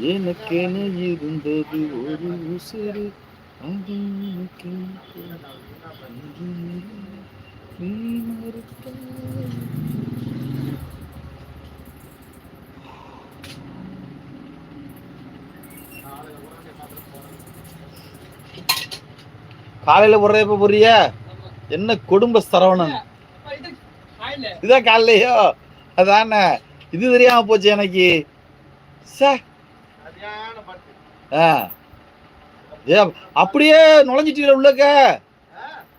எனக்கென இருந்தது ஒரு உசுறு. அது நீ காலையில போடுற எப்ப போறிய என்ன குடும்ப சரவணன்? இதான் காலையிலயோ? அதான? இது தெரியாம போச்சு எனக்கு. சே. ஆ. ஏ அப்படியே நுழைஞ்சிட்டீல உள்ளக்க?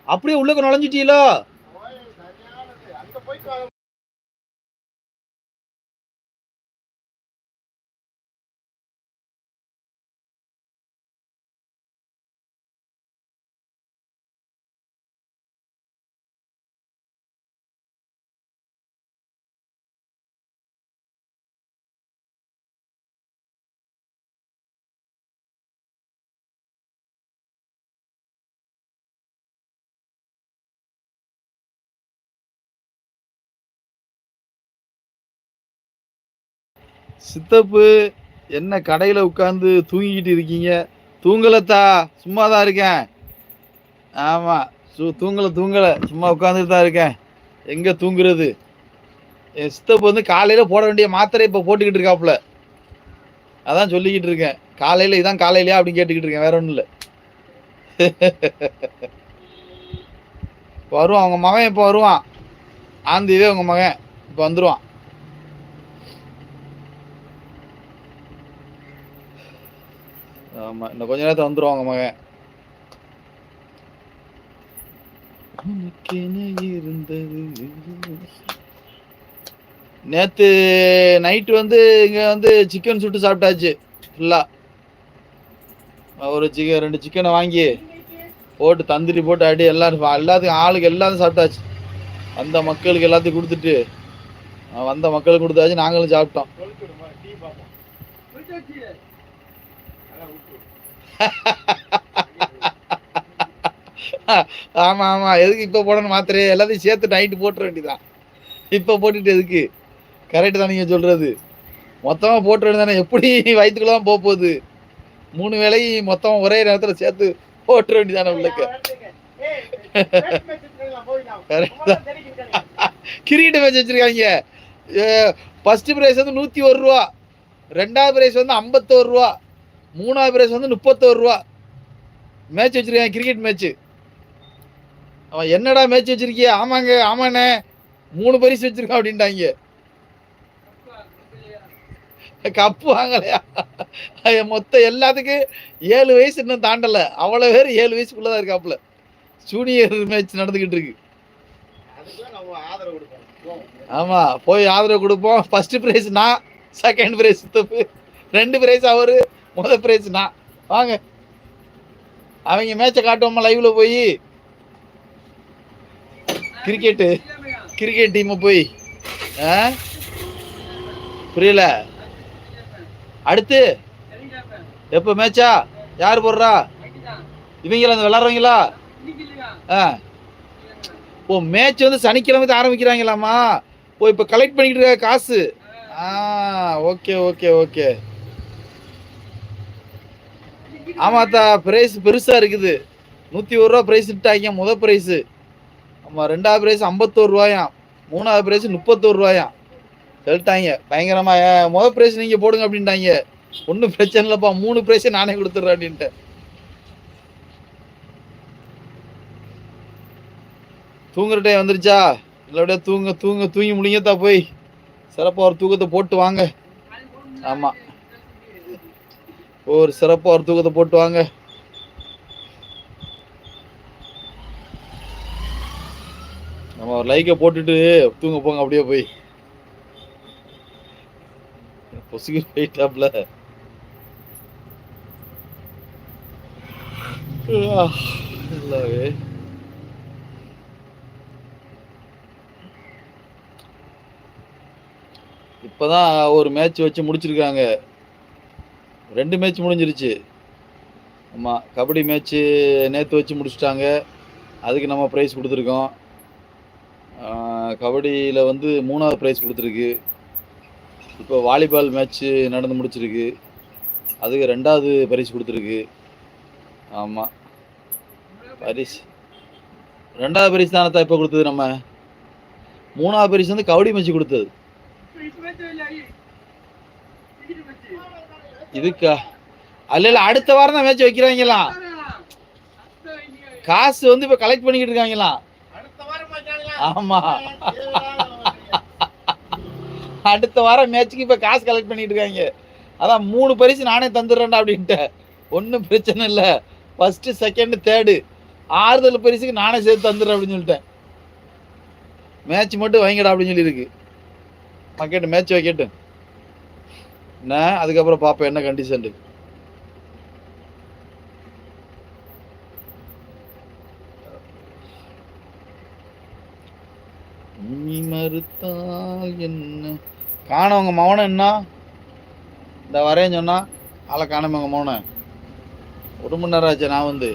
அப்படியே உள்ளக்க நுழைஞ்சிட்டீலோ சித்தப்பு என்ன கடையில் உட்காந்து தூங்கிக்கிட்டு இருக்கீங்க? தூங்கலத்தா சும்மா தான் இருக்கேன். ஆமாம் சு தூங்கலை தூங்கலை சும்மா உட்காந்துட்டு தான் இருக்கேன். எங்கே தூங்குறது? என் சித்தப்பு வந்து காலையில் போட வேண்டிய மாத்திரை இப்போ போட்டுக்கிட்டு இருக்காப்புல. அதான் சொல்லிக்கிட்டு இருக்கேன். காலையில் இதான் காலையிலையா அப்படின்னு கேட்டுக்கிட்டு இருக்கேன். வேற ஒன்றும் இல்லை. வருவான் அவங்க மகன் இப்போ வருவான். ஆந்திவே உங்கள் மகன். இப்போ வந்துருவான். ஆமா இன்னும் கொஞ்ச நேரத்தை வந்துருவாங்க மகன். இருந்தது? நேத்து நைட்டு வந்து இங்க வந்து சிக்கன் சுட்டு சாப்பிட்டாச்சு ஃபுல்லா ஒரு சிக்கன் ரெண்டு சிக்கனை வாங்கி போட்டு தந்திரி போட்டு அடி எல்லாரும் எல்லாத்துக்கும் ஆளுக்கு எல்லாத்தையும் சாப்பிட்டாச்சு. வந்த மக்களுக்கு எல்லாத்தையும் கொடுத்துட்டு வந்த மக்களுக்கு கொடுத்தாச்சு நாங்களும் சாப்பிட்டோம். ஆமா ஆமா. எதுக்கு இப்ப போடணும் மாத்திரை எல்லாத்தையும் சேர்த்து நைட்டு போட்டுற வேண்டியதான் இப்ப போட்டுட்டு எதுக்கு? கரெக்டு தான் நீங்க சொல்றது. மொத்தமா போட்டு வேண்டியதானே எப்படி வயிற்றுக்குள்ள தான் போக போகுது? மூணு வேளையும் மொத்தம் ஒரே நேரத்துல சேர்த்து போட்டுற வேண்டியதானே உள்ளக்கு? கிரிக்கெட் மேட்ச் வச்சிருக்காங்க. ஃபர்ஸ்ட் பிரைஸ் வந்து நூற்றி ஒரு ரூபா. ரெண்டாவது பிரைஸ் வந்து ஐம்பத்தோரு ரூபா. மூணாவது பிரைஸ் வந்து முப்பத்தோரு ரூபா. மேட்ச் வச்சிருக்காங்க கிரிக்கெட் மேட்ச்சு அவன் என்னடா மேட்ச் வச்சிருக்கிய? ஆமாங்க ஆமாண்ணே. மூணு பரிசு வச்சுருக்கான் அப்படின்ட்டாங்க. கப்பு வாங்கலையா? மொத்தம் எல்லாத்துக்கும் ஏழு வயசு இன்னும் தாண்டல. அவ்வளோ பேர் ஏழு வயசுக்குள்ளதான் இருக்காப்புல. ஜூனியர் மேட்ச் நடந்துக்கிட்டு இருக்கு. ஆமா போய் ஆதரவு கொடுப்போம். ஃபர்ஸ்ட் ப்ரைஸ் நான் செகண்ட் பிரைஸ் தப்பு. ரெண்டு ப்ரைஸ் அவரு. முத பிரைஸ் நான் வாங்க. அவங்க மேட்சை காட்டுவோமா லைவ்ல போய்? கிரிக்கெட்டு கிரிக்கெட் டீமை போய். ஆ? புரியல. அடுத்து எப்போ மேட்சா யார் போடுறா? இவங்களா அந்த விளாட்றவங்களா ஆ. ஓ மேட்ச் வந்து சனிக்கிழமை தான் ஆரம்பிக்கிறாங்களாமா ஓ இப்போ கலெக்ட் பண்ணிக்கிட்டு இருக்க காசு. ஆ ஓகே ஓகே ஓகே ஆமாத்தா ப்ரைஸ் பெருசாக இருக்குது. நூற்றி ஒரு ரூபா ப்ரைஸ் விட்டாங்க முத ப்ரைஸு ஆமாம் ரெண்டாவது ப்ரைஸ் ஐம்பத்தோரு ரூபாயாம். மூணாவது ப்ரைஸ் முப்பத்தோரு ரூபாயாம். சொல்லிட்டாங்க. பயங்கரமா முத ப்ரைஸ் நீங்கள் போடுங்க அப்படின்ட்டாங்க. ஒன்றும் பிரச்சனை இல்லைப்பா மூணு ப்ரைஸே நானே கொடுத்துட்றேன் அப்படின்ட்டு. தூங்குற டைம் வந்துருச்சா? இல்லை அப்படியே தூங்க தூங்க தூங்கி முடிங்கத்தா போய். சிறப்பாக ஒரு தூக்கத்தை போட்டு வாங்க. ஆமாம் ஒரு சிறப்பாக ஒரு தூக்கத்தை போட்டு வாங்க. நம்ம ஒரு லைக்கை போட்டுட்டு தூங்க போங்க அப்படியே போய். பொசுக்கு போயிட்டாப்ல. எல்லாவே இப்போதான் ஒரு மேட்ச் வச்சு முடிச்சிருக்காங்க. ரெண்டு மேட்ச் முடிஞ்சிருச்சு. ஆமாம் கபடி மேட்ச்சு நேற்று வச்சு முடிச்சுட்டாங்க. அதுக்கு நம்ம ப்ரைஸ் கொடுத்துருக்கோம். கபடியில் வந்து மூணாவது ப்ரைஸ் கொடுத்துருக்கு. இப்போ வாலிபால் மேட்ச்சு நடந்து முடிச்சிருக்கு. அதுக்கு ரெண்டாவது பரிசு கொடுத்துருக்கு. ஆமாம் பரிசு. ரெண்டாவது பரிசு தானே இப்போ கொடுத்தது நம்ம? மூணாவது பரிசு வந்து கபடி மேட்ச்சு கொடுத்தது. இதுக்கா. அல்ல இல்ல அடுத்த வாரம் தான் மேட்ச் வைக்கிறாங்களாம் காசு வந்து இப்ப கலெக்ட் பண்ணிக்கிட்டு இருக்காங்களாம் ஆமா. அடுத்த வாரம் மேட்ச்சுக்கு இப்ப காசு கலெக்ட் பண்ணிட்டு இருக்காங்க. அதான் மூணு பரிசு நானே தந்துடுறேன்டா அப்படின்ட்டு. ஒன்றும் பிரச்சனை இல்லை. ஃபஸ்ட்டு செகண்ட் தேர்டு ஆறுதல் பரிசுக்கு நானே சேர்த்து தந்துடுறேன் அப்படின்னு சொல்லிட்டேன். மேட்ச் மட்டும் வைங்கடா அப்படின்னு சொல்லியிருக்கு. வைக்கட்டும் மேட்ச் வைக்கட்டும். என்ன அதுக்கப்புறம் பார்ப்போம் என்ன கண்டிஷன் நீ மறுத்தால் என்ன? காணவங்க மௌனம் என்ன? இந்த வரேன்னு சொன்னா ஆளை காணவங்க மௌனம் ஒரு மணி நேரம் ஆச்சு நான் வந்து.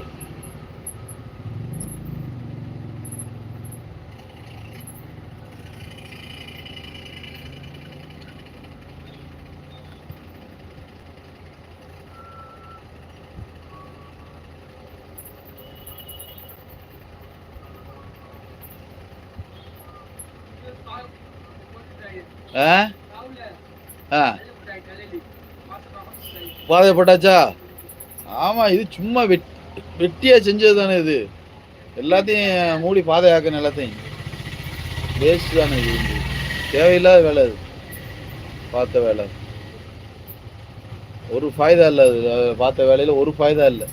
ஆ. ஆ போட்டாச்சா? ஆமா இது சும்மா வெட் வெட்டியா செஞ்சது தானே இது. எல்லாத்தையும் மூடி பாதையாக்கணும் எல்லாத்தையும். வேஸ்ட் தானே இது வந்து. தேவையில்லாத வேலை அது. பார்த்த வேலை. ஒரு ஃபாய்தா இல்லை அது. பார்த்த வேலையில் ஒரு ஃபாய்தா இல்லை.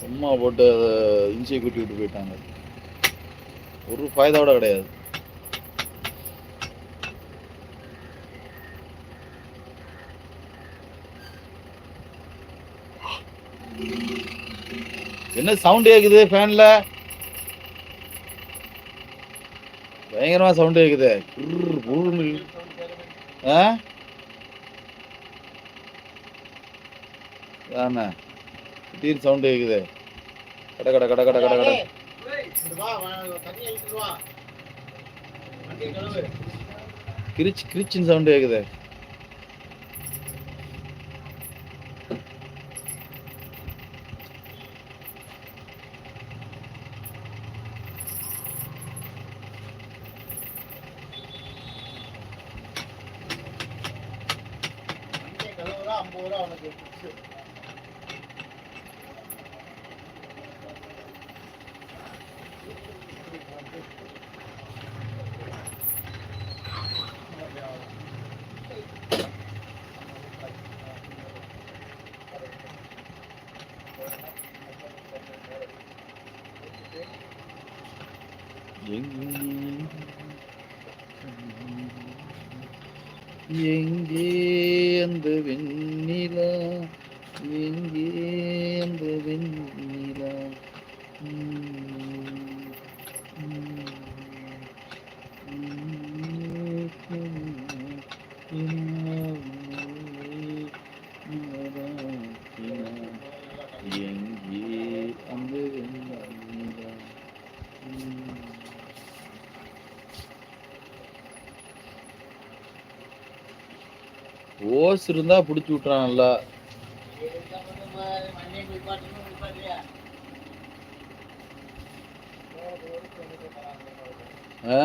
சும்மா போட்டு அதை இன்சியை கூட்டி விட்டு போயிட்டாங்க. ஒரு ஃபாய்தாவோட கிடையாது. என்ன சவுண்ட் கேக்குது ஃபேன்ல பயங்கரமா சவுண்ட் கேக்குது குர்ரு, ஆ தானே திடீர் சவுண்ட் கேக்குது கட கட கட கட கட கட கிரிச் கிரிச்சின்னு சவுண்ட் கேக்குது எங்கே அந்த வெண்ணிலா? ஓஸ் இருந்தா பிடிச்சி விட்டுறான் நல்லா ஆ?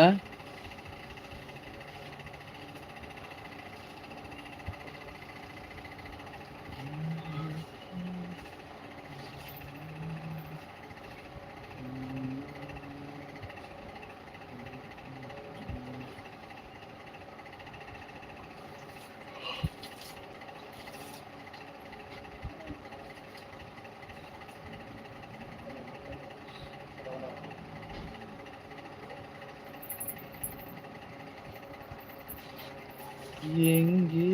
எங்கே